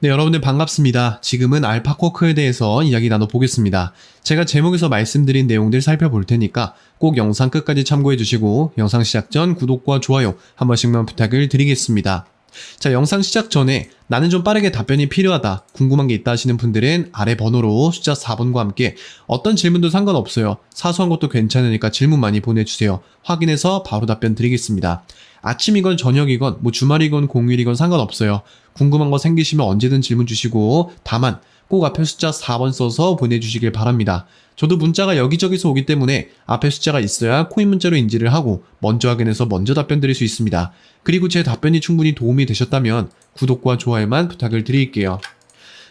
네, 여러분들 반갑습니다. 지금은 알파코크에 대해서 이야기 나눠보겠습니다. 제가 제목에서 말씀드린 내용들 살펴볼 테니까 꼭 영상 끝까지 참고해 주시고 영상 시작 전 구독과 좋아요 한 번씩만 부탁을 드리겠습니다. 자, 영상 시작 전에 나는 좀 빠르게 답변이 필요하다, 궁금한 게 있다 하시는 분들은 아래 번호로 숫자 4번과 함께 어떤 질문도 상관없어요. 사소한 것도 괜찮으니까 질문 많이 보내주세요. 확인해서 바로 답변 드리겠습니다. 아침이건 저녁이건 뭐 주말이건 공휴일이건 상관없어요. 궁금한 거 생기시면 언제든 질문 주시고 다만 꼭 앞에 숫자 4번 써서 보내주시길 바랍니다. 저도 문자가 여기저기서 오기 때문에 앞에 숫자가 있어야 코인 문자로 인지를 하고 먼저 확인해서 먼저 답변 드릴 수 있습니다. 그리고 제 답변이 충분히 도움이 되셨다면 구독과 좋아요만 부탁을 드릴게요.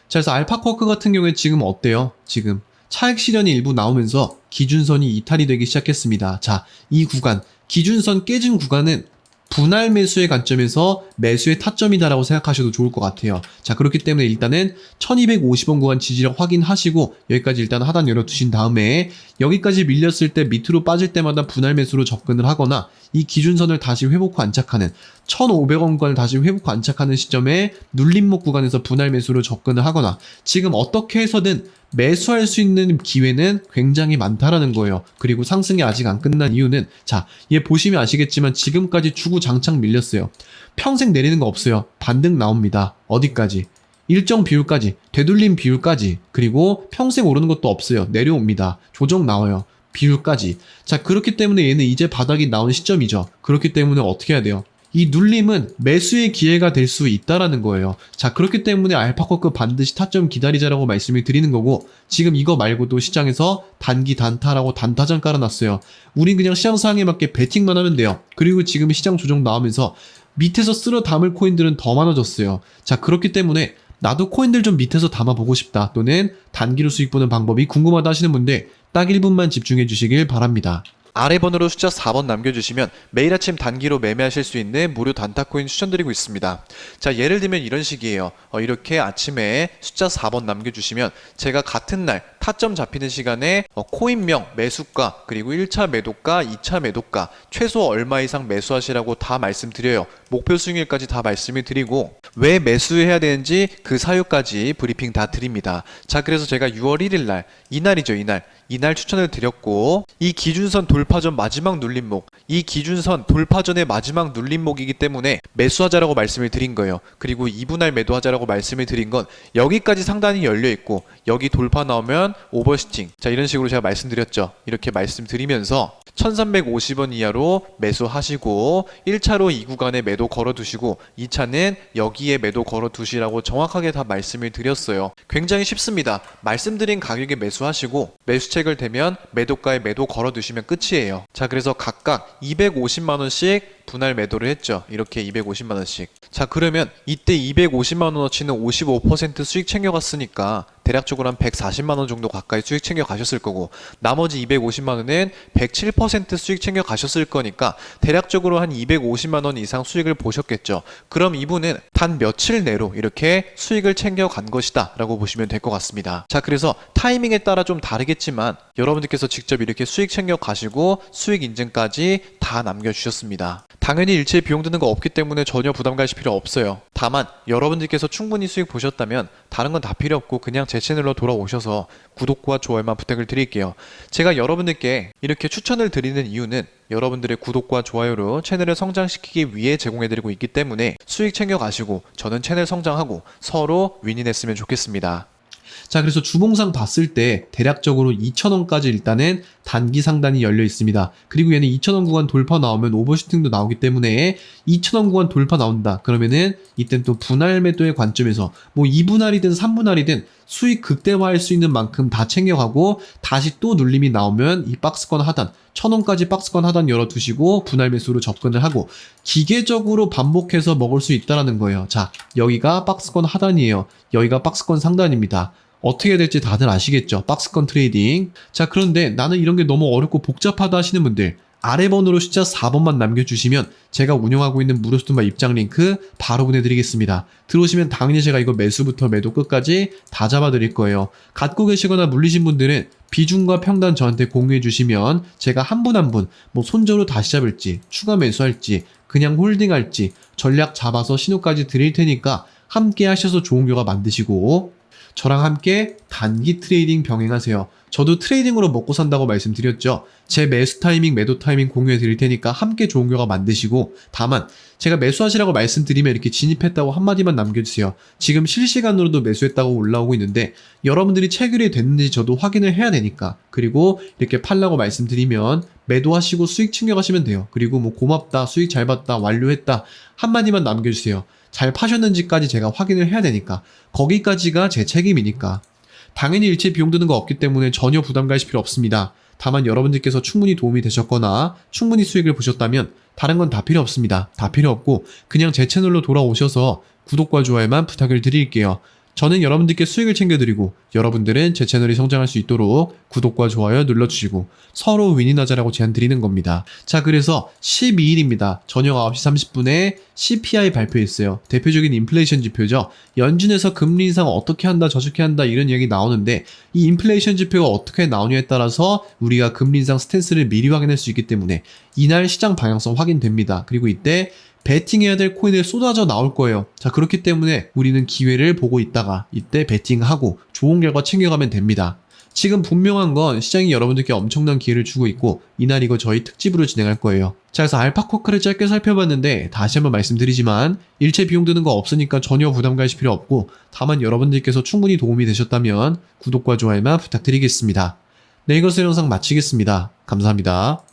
자, 그래서 알파쿼크 같은 경우에 지금 어때요? 지금 차익 실현이 일부 나오면서 기준선이 이탈이 되기 시작했습니다. 자, 이 구간, 기준선 깨진 구간은 분할 매수의 관점에서 매수의 타점이다라고 생각하셔도 좋을 것 같아요. 자, 그렇기 때문에 일단은 1250원 구간 지지력 확인하시고 여기까지 일단 하단 열어두신 다음에 여기까지 밀렸을 때 밑으로 빠질 때마다 분할 매수로 접근을 하거나 이 기준선을 다시 회복 후 안착하는 1500원 구간을 다시 회복 후 안착하는 시점에 눌림목 구간에서 분할 매수로 접근을 하거나 지금 어떻게 해서든 매수할 수 있는 기회는 굉장히 많다라는 거예요. 그리고 상승이 아직 안 끝난 이유는 자, 얘 보시면 아시겠지만 지금까지 주구장창 밀렸어요. 평생 내리는 거 없어요. 반등 나옵니다. 어디까지? 일정 비율까지, 되돌림 비율까지, 그리고 평생 오르는 것도 없어요. 내려옵니다. 조정 나와요. 비율까지. 자, 그렇기 때문에 얘는 이제 바닥이 나온 시점이죠. 그렇기 때문에 어떻게 해야 돼요? 이 눌림은 매수의 기회가 될 수 있다라는 거예요. 자, 그렇기 때문에 알파코크 반드시 타점 기다리자라고 말씀을 드리는 거고, 지금 이거 말고도 시장에서 단기 단타라고 단타전 깔아놨어요. 우린 그냥 시장 상황에 맞게 베팅만 하면 돼요. 그리고 지금 시장 조정 나오면서 밑에서 쓸어 담을 코인들은 더 많아졌어요. 자, 그렇기 때문에 나도 코인들 좀 밑에서 담아보고 싶다. 또는 단기로 수익 보는 방법이 궁금하다 하시는 분들 딱 1분만 집중해 주시길 바랍니다. 아래 번호로 숫자 4번 남겨주시면 매일 아침 단기로 매매하실 수 있는 무료 단타코인 추천드리고 있습니다. 자, 예를 들면 이런 식이에요. 어, 이렇게 아침에 숫자 4번 남겨주시면 제가 같은 날 타점 잡히는 시간에 어, 코인명, 매수가, 그리고 1차 매도가, 2차 매도가, 최소 얼마 이상 매수하시라고 다 말씀드려요. 목표 수익률까지 다 말씀을 드리고 왜 매수해야 되는지 그 사유까지 브리핑 다 드립니다. 자, 그래서 제가 6월 1일 날, 이날이죠, 이날. 이날 추천을 드렸고 이 기준선 돌파전 마지막 눌림목 이 기준선 돌파전의 마지막 눌림목이기 때문에 매수하자라고 말씀을 드린 거예요 그리고 2분할 매도하자라고 말씀을 드린 건 여기까지 상단이 열려 있고 여기 돌파 나오면 오버시팅. 자 이런 식으로 제가 말씀드렸죠. 이렇게 말씀드리면서 1350원 이하로 매수하시고 1차로 이 구간에 매도 걸어두시고 2차는 여기에 매도 걸어두시라고 정확하게 다 말씀을 드렸어요. 굉장히 쉽습니다. 말씀드린 가격에 매수하시고 매수책을 대면 매도가에 매도 걸어두시면 끝이에요. 자 그래서 각각 250만원씩 분할 매도를 했죠 이렇게 250만 원씩 자 그러면 이때 250만 원어치는 55% 수익 챙겨갔으니까 대략적으로 한 140만 원 정도 가까이 수익 챙겨 가셨을 거고 나머지 250만 원은 107% 수익 챙겨 가셨을 거니까 대략적으로 한 250만 원 이상 수익을 보셨겠죠. 그럼 이분은 단 며칠 내로 이렇게 수익을 챙겨 간 것이다라고 보시면 될 것 같습니다. 자, 그래서 타이밍에 따라 좀 다르겠지만 여러분들께서 직접 이렇게 수익 챙겨 가시고 수익 인증까지 다 남겨 주셨습니다. 당연히 일체 비용 드는 거 없기 때문에 전혀 부담 가실 필요 없어요. 다만 여러분들께서 충분히 수익 보셨다면 다른 건 다 필요 없고 그냥 제 채널로 돌아오셔서 구독과 좋아요만 부탁을 드릴게요. 제가 여러분들께 이렇게 추천을 드리는 이유는 여러분들의 구독과 좋아요로 채널을 성장시키기 위해 제공해드리고 있기 때문에 수익 챙겨가시고 저는 채널 성장하고 서로 윈윈했으면 좋겠습니다. 자, 그래서 주봉상 봤을 때 대략적으로 2,000원까지 일단은 단기 상단이 열려 있습니다. 그리고 얘는 2,000원 구간 돌파 나오면 오버슈팅도 나오기 때문에 2,000원 구간 돌파 나온다. 그러면은 이땐 또 분할 매도의 관점에서 뭐 2분할이든 3분할이든 수익 극대화할 수 있는 만큼 다 챙겨가고 다시 또 눌림이 나오면 이 박스권 하단 1000원까지 박스권 하단 열어두시고 분할 매수로 접근을 하고 기계적으로 반복해서 먹을 수 있다라는 거예요. 자, 여기가 박스권 하단이에요. 여기가 박스권 상단입니다. 어떻게 해야 될지 다들 아시겠죠? 박스권 트레이딩. 자, 그런데 나는 이런 게 너무 어렵고 복잡하다 하시는 분들, 아래 번호로 숫자 4번만 남겨주시면 제가 운영하고 있는 무료스토마 입장 링크 바로 보내드리겠습니다. 들어오시면 당연히 제가 이거 매수부터 매도 끝까지 다 잡아드릴 거예요. 갖고 계시거나 물리신 분들은 비중과 평단 저한테 공유해 주시면 제가 한 분 한 분 뭐 손절로 다시 잡을지 추가 매수할지 그냥 홀딩할지 전략 잡아서 신호까지 드릴 테니까 함께 하셔서 좋은 결과 만드시고 저랑 함께 단기 트레이딩 병행하세요. 저도 트레이딩으로 먹고 산다고 말씀드렸죠. 제 매수 타이밍, 매도 타이밍 공유해 드릴 테니까 함께 좋은 결과 만드시고 다만 제가 매수하시라고 말씀드리면 이렇게 진입했다고 한마디만 남겨주세요. 지금 실시간으로도 매수했다고 올라오고 있는데 여러분들이 체결이 됐는지 저도 확인을 해야 되니까 그리고 이렇게 팔라고 말씀드리면 매도하시고 수익 챙겨가시면 돼요. 그리고 뭐 고맙다, 수익 잘 봤다, 완료했다 한마디만 남겨주세요. 잘 파셨는지까지 제가 확인을 해야 되니까 거기까지가 제 책임이니까 당연히 일체 비용 드는 거 없기 때문에 전혀 부담 가실 필요 없습니다. 다만 여러분들께서 충분히 도움이 되셨거나 충분히 수익을 보셨다면 다른 건 다 필요 없습니다. 다 필요 없고 그냥 제 채널로 돌아오셔서 구독과 좋아요만 부탁을 드릴게요. 저는 여러분들께 수익을 챙겨드리고 여러분들은 제 채널이 성장할 수 있도록 구독과 좋아요 눌러주시고 서로 윈윈하자라고 제안 드리는 겁니다. 자 그래서 12일입니다. 저녁 9시 30분에 CPI 발표했어요. 대표적인 인플레이션 지표죠. 연준에서 금리 인상 어떻게 한다 저렇게 한다 이런 얘기 나오는데 이 인플레이션 지표가 어떻게 나오냐에 따라서 우리가 금리 인상 스탠스를 미리 확인할 수 있기 때문에 이날 시장 방향성 확인됩니다. 그리고 이때 베팅해야 될 코인을 쏟아져 나올 거예요. 자, 그렇기 때문에 우리는 기회를 보고 있다가 이때 베팅하고 좋은 결과 챙겨가면 됩니다. 지금 분명한 건 시장이 여러분들께 엄청난 기회를 주고 있고 이날 이거 저희 특집으로 진행할 거예요. 자, 그래서 알파코크를 짧게 살펴봤는데 다시 한번 말씀드리지만 일체 비용 드는 거 없으니까 전혀 부담 가실 필요 없고 다만 여러분들께서 충분히 도움이 되셨다면 구독과 좋아요만 부탁드리겠습니다. 네, 이것을 영상 마치겠습니다. 감사합니다.